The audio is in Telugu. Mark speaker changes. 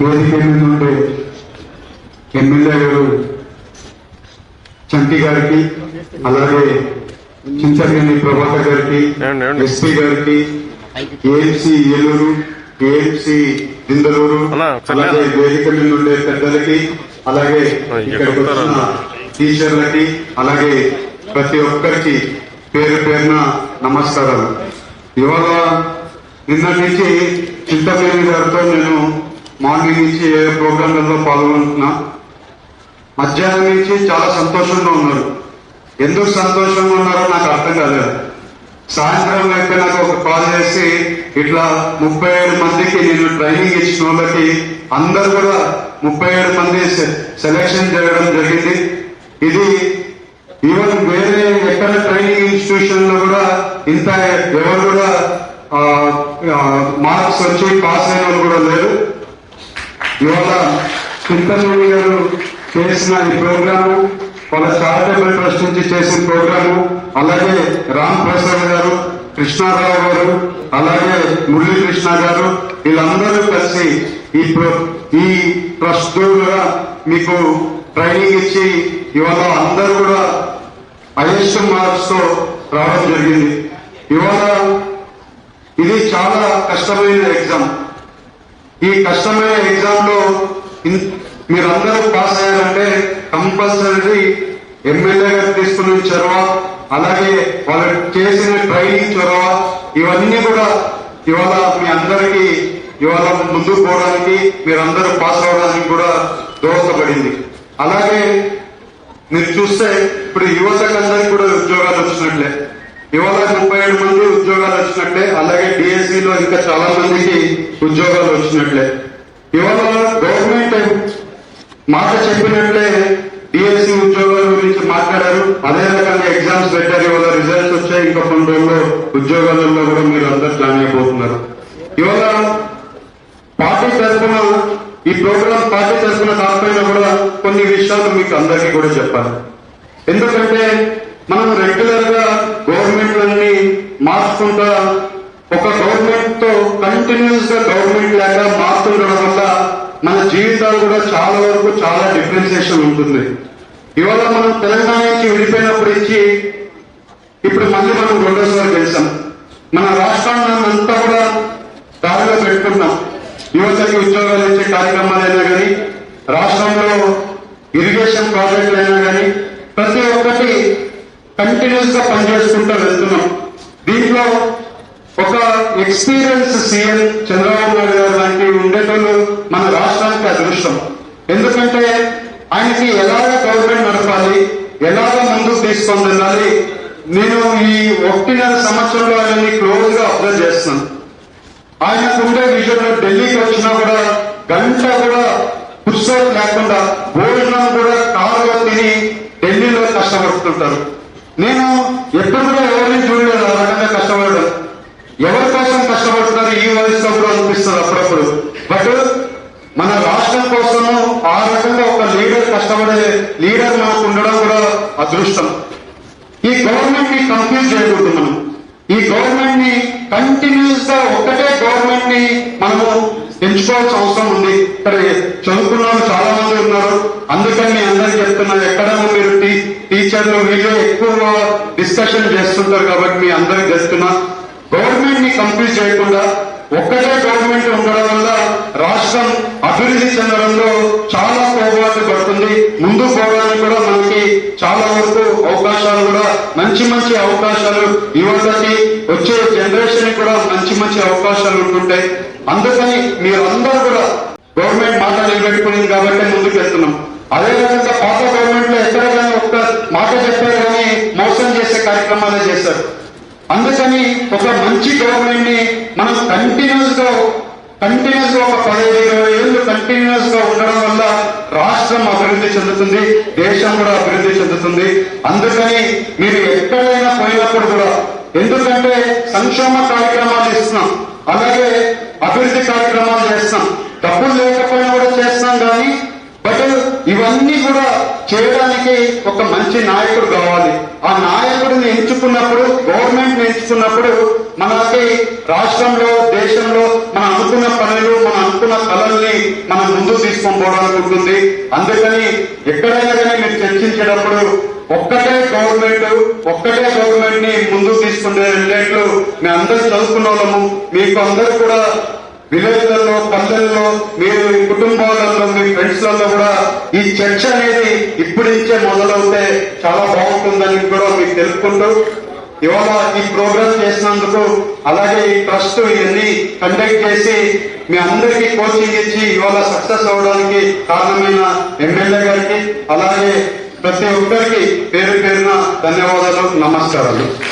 Speaker 1: వేదిక మీద ఉండే ఎమ్మెల్యే గారు చంటి గారికి అలాగే చింతగని ప్రభాకర్ గారికి? ఎస్పీ గారికి ఏఎంసీ ఏలూరు ఏఎంసీ దిందలూరు అలాగే
Speaker 2: లేదా?
Speaker 1: వేదిక మీద ఉండే పెద్దలకి అలాగే ఇక్కడికి వచ్చిన? టీచర్లకి అలాగే ప్రతి ఒక్కరికి పేరు పేరున నమస్కారాలు ఇవాళ నిన్నటి నుంచి చింతమేని గారితో నేను మార్నింగ్ నుంచి ఏ ప్రోగ్రాంలలో పాల్గొంటున్నా మధ్యాహ్నం నుంచి చాలా సంతోషంగా ఉన్నారు. ఎందుకు సంతోషంగా ఉన్నారో నాకు అర్థం కాలేదు. సాయంత్రం అయిపోయినాక ఒక కాల్ చేసి ఇట్లా ముప్పై ఏడు మందికి నేను ట్రైనింగ్ ఇచ్చిన వాళ్ళకి అందరు కూడా ముప్పై ఏడు మంది సె- సెలెక్షన్ జరగడం జరిగింది. ఇది ఈవెన్ వేరే ఎక్కడ ట్రైనింగ్ ఇన్స్టిట్యూషన్లో కూడా ఇంత ఎవరు కూడా మార్క్స్ వచ్చి పాస్ అయిన వాళ్ళు కూడా లేరు. ఇవాళ చింతనూరి గారు చేసిన ఈ ప్రోగ్రాము వాళ్ళ చారిటబుల్ ట్రస్ట్ నుంచి చేసిన ప్రోగ్రాము అలాగే రామ్ ప్రసాద్ గారు కృష్ణారావు గారు అలాగే మురళీ కృష్ణ గారు వీళ్ళందరూ కలిసి ఈ ఈ ట్రస్ట్ మీకు ట్రైనింగ్ ఇచ్చి ఇవాళ అందరూ కూడా హైయెస్ట్ మార్క్స్తో రావడం జరిగింది. ఇవాళ ఇది చాలా కష్టమైన ఎగ్జామ్. ఈ కష్టమైన ఎగ్జామ్లో మీరందరూ పాస్ అయ్యారంటే కంపల్సరీ ఎమ్మెల్యే గారు తీసుకున్న చొరవ అలాగే వాళ్ళు చేసిన ట్రైనింగ్ చొరవ ఇవన్నీ కూడా ఇవాళ మీ అందరికీ ఇవాళ ముందుకు పోవడానికి మీరందరూ పాస్ అవ్వడానికి కూడా దోహదపడింది. అలాగే మీరు చూస్తే ఇప్పుడు యువతకందరికి కూడా ఉద్యోగాలు వచ్చినట్లే. ఇవాళ ముప్పై ఏడు మంది ఉద్యోగాలు వచ్చినట్లే అలాగే డిఎస్సిలో ఇంకా చాలా మందికి ఉద్యోగాలు వచ్చినట్లే. ఇవాళ గవర్నమెంట్ మాట చెప్పినట్లే డిఎస్సి ఉద్యోగాల గురించి మాట్లాడారు. అదే రకంగా ఎగ్జామ్స్ పెట్టారు. ఇవాళ రిజల్ట్స్ వచ్చాయి. ఇంకా కొన్ని రోజుల్లో ఉద్యోగాలలో కూడా మీరు అందరు జాయిన్ అయిపోతున్నారు ఇవాళ పార్టీ తరఫున ఈ ప్రోగ్రాం పార్టీ తరఫున కాకపోయినా కూడా కొన్ని విషయాలు మీకు అందరికీ కూడా చెప్పాలి. ఎందుకంటే మనం రెగ్యులర్గా మార్చుకుంటా ఒక గవర్నమెంట్తో కంటిన్యూస్గా గవర్నమెంట్ లేక మారుతుండడం వల్ల మన జీవితాలు కూడా చాలా వరకు చాలా డిఫరెన్సియేషన్ ఉంటుంది. ఇవాళ మనం తెలంగాణ నుంచి విడిపోయినప్పుడు నుంచి ఇప్పుడు మళ్ళీ మనం రెండోసారి గెలిచాం. మన రాష్ట్రాన్ని అంతా కూడా దారిలో పెట్టుకున్నాం యువతకి ఉద్యోగాలు ఇచ్చే కార్యక్రమాలైనా కానీ రాష్ట్రంలో ఇరిగేషన్ ప్రాజెక్టులు అయినా కానీ ప్రతి ఒక్కటి కంటిన్యూస్గా పనిచేసుకుంటూ వెళ్తున్నాం. దీంట్లో ఒక ఎక్స్పీరియన్స్ సీఎం చంద్రబాబు నాయుడు గారు లాంటి ఉండేటోళ్ళు మన రాష్ట్రానికి అదృష్టం. ఎందుకంటే ఆయనకి ఎలాగ గవర్నమెంట్ నడపాలి ఎలాగ ముందుకు తీసుకొని వెళ్ళాలి నేను ఈ ఒకటిన్నర సంవత్సరంలో ఆయన్ని క్లోజ్గా అబ్జర్వ్ చేస్తున్నాను. ఆయనకుండే విజన్ ఢిల్లీకి వచ్చినా కూడా గంట కూడా పుస్తకం లేకుండా భోజనం కూడా కారులో తిని ఢిల్లీలో కష్టపడుతుంటారు. నేను ఎప్పుడు కూడా ఎవరిని చూడలేదు. ఆ రకంగా కష్టపడడం ఎవరి కోసం కష్టపడుతున్నారు? ఈ వయసులో కూడా అనిపిస్తుంది అప్పుడప్పుడు. బట్ మన రాష్ట్రం కోసము ఆ రకంగా ఒక లీడర్ కష్టపడే లీడర్ మనకు ఉండడం కూడా అదృష్టం. ఈ గవర్నమెంట్ని కన్ఫ్యూజ్ చేయకూడదు మనం. ఈ గవర్నమెంట్ని కంటిన్యూస్గా ఒకటే గవర్నమెంట్ని మనము ఎంచుకోవాల్సిన అవసరం ఉంది. ఇక్కడ చదువుకున్న వాళ్ళు చాలా మంది ఉన్నారు. అందుకని మీ అందరికి చెప్తున్నాను ఎక్కడైనా మీరు టీచర్లు వీళ్ళు ఎక్కువ డిస్కషన్ చేస్తుంటారు కాబట్టి మీ అందరికి చెప్తున్నా. గవర్నమెంట్ని కంప్లీట్ చేయకుండా ఒక్కటే గవర్నమెంట్ ఉండడం వల్ల రాష్ట్రం అభివృద్ధి చెందడంలో చాలా పోగొట్టు పడుతుంది. ముందు పోవడానికి కూడా మనకి చాలా వరకు అవకాశాలు కూడా మంచి మంచి అవకాశాలు యువతకి వచ్చే జనరేషన్ కూడా మంచి మంచి అవకాశాలు ఉంటుంటాయి. అందుకని మీరందరూ కూడా గవర్నమెంట్ మాట నిలబెట్టుకునింది కాబట్టి ముందుకు వెళ్తున్నాం. అదేవిధంగా పాత గవర్నమెంట్లో ఎక్కడ కానీ ఒక్క మాట చెప్పారు కానీ మోసం చేసే కార్యక్రమాలే చేశారు. అందుకని ఒక మంచి గవర్నమెంట్ని మనం కంటిన్యూస్గా కంటిన్యూస్గా ఒక పదిహేను ఇరవై ఏళ్ళు కంటిన్యూస్గా ఉండడం వల్ల రాష్ట్రం అభివృద్ధి చెందుతుంది దేశం కూడా అభివృద్ధి చెందుతుంది. అందుకని మీరు ఎక్కడైనా పోయినప్పుడు కూడా ఎందుకంటే సంక్షేమ కార్యక్రమాలు ఇస్తున్నాం. అలాగే అభివృద్ధి కార్యక్రమాలు చేస్తాం. డబ్బులు లేకపోయినా కూడా చేస్తాం కానీ బట్ ఇవన్నీ కూడా చేయడానికి ఒక మంచి నాయకుడు కావాలి. ఆ నాయకుడిని ఎంచుకున్నప్పుడు గవర్నమెంట్ ఎంచుకున్నప్పుడు మనకి రాష్ట్రంలో దేశంలో మనం అనుకున్న పనులు మనం అనుకున్న కళల్ని మనం ముందుకు తీసుకొని పోవడానికి ఉంటుంది. అందుకని ఎక్కడైనా కానీ మీరు చర్చించేటప్పుడు ఒక్కటే గవర్నమెంట్ ఒక్కటే గవర్నమెంట్ని ముందుకు తీసుకునే వెళ్ళేట్లు మేము అందరూ చదువుకున్న వాళ్ళము మీకు అందరూ కూడా విలేజ్లలో పల్లెల్లో మీరు మీ కుటుంబాలలో మీ ఫ్రెండ్స్లలో కూడా ఈ చర్చ అనేది ఇప్పుడించే మొదలవుతే చాలా బాగుంటుందని కూడా మీకు తెలుపుకుంటూ ఇవాళ ఈ ప్రోగ్రామ్ చేసినందుకు అలాగే ఈ ట్రస్ట్ ఇవన్నీ కండక్ట్ చేసి మీ అందరికీ కోచింగ్ ఇచ్చి ఇవాళ సక్సెస్ అవ్వడానికి కారణమైన ఎమ్మెల్యే గారికి అలాగే ప్రతి ఒక్కరికి పేరు పేరున ధన్యవాదాలు నమస్కారాలు.